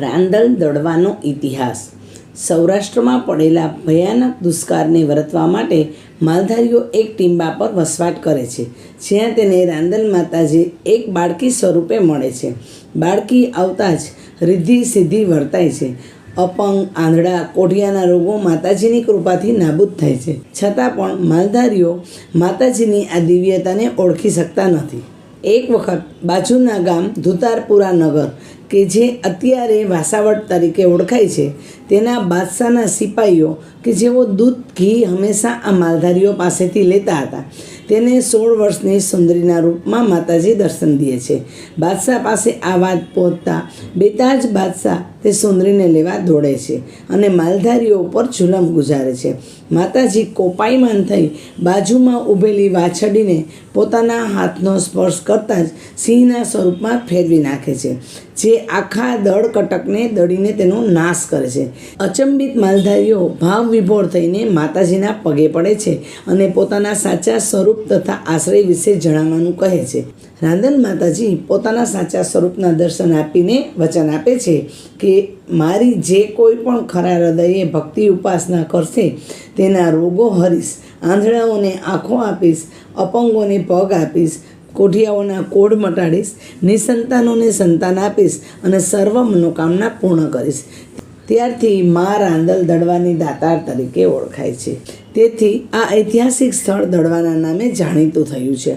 રાંદલ દળવાનો ઇતિહાસ. સૌરાષ્ટ્રમાં પડેલા ભયાનક દુષ્કાળને વર્તવા માટે માલધારીઓ એક ટીંબા પર વસવાટ કરે છે, જ્યાં તેને રાંદલ માતાજી એક બાળકી સ્વરૂપે મળે છે. બાળકી આવતા જ રિદ્ધિ સિદ્ધિ વર્તાય છે. અપંગ, આંધળા, કોઢિયાના રોગો માતાજીની કૃપાથી નાબૂદ થાય છે. છતાં પણ માલધારીઓ માતાજીની આ દિવ્યતાને ઓળખી શકતા નથી. એક વખત બાજુના ગામ ધુતારપુરા નગર, કે જે અત્યારે વાસાવડ તરીકે ઓળખાય છે, તેના બાદશાહના સિપાહીઓ કે જેઓ દૂધ, ઘી હંમેશા આ માલધારીઓ પાસેથી લેતા હતા, તેને સોળ વર્ષની સુંદરીના રૂપમાં માતાજી દર્શન દે છે. બાદશાહ પાસે આ વાત પહોંચતા બેતાજ બાદશાહ તે સુંદરીને લેવા દોડે છે અને માલધારીઓ ઉપર જુલમ ગુજારે છે. માતાજી કોપાયમાન થઈ બાજુમાં ઊભેલી વાછડીને પોતાના હાથનો સ્પર્શ કરતાં જ સિંહના સ્વરૂપમાં ફેરવી નાખે છે, જે આખા દળ કટકને દળીને તેનો નાશ કરે છે. અચંબિત માલધારીઓ ભાવ વિભોર થઈને માતાજીના પગે પડે છે અને પોતાના સાચા સ્વરૂપ તથા આશ્રય વિશે જણાવવાનું કહે છે. રાંધન માતાજી પોતાના સાચા સ્વરૂપના દર્શન આપીને વચન આપે છે કે મારી જે કોઈ પણ ખરા હૃદયે ભક્તિ ઉપાસના કરશે, તેના રોગો હરીશ, આંધળાઓને આંખો આપીશ, અપંગોને પગ આપીશ કોઢિયાઓના કોઢ મટાડીશ, નિસંતાનોને સંતાન આપીશ અને સર્વ મનોકામના પૂર્ણ કરીશ. ત્યારથી મા રાંદલ દડવાની દાતાર તરીકે ઓળખાય છે. તેથી આ ઐતિહાસિક સ્થળ દડવાના નામે જાણીતું થયું છે.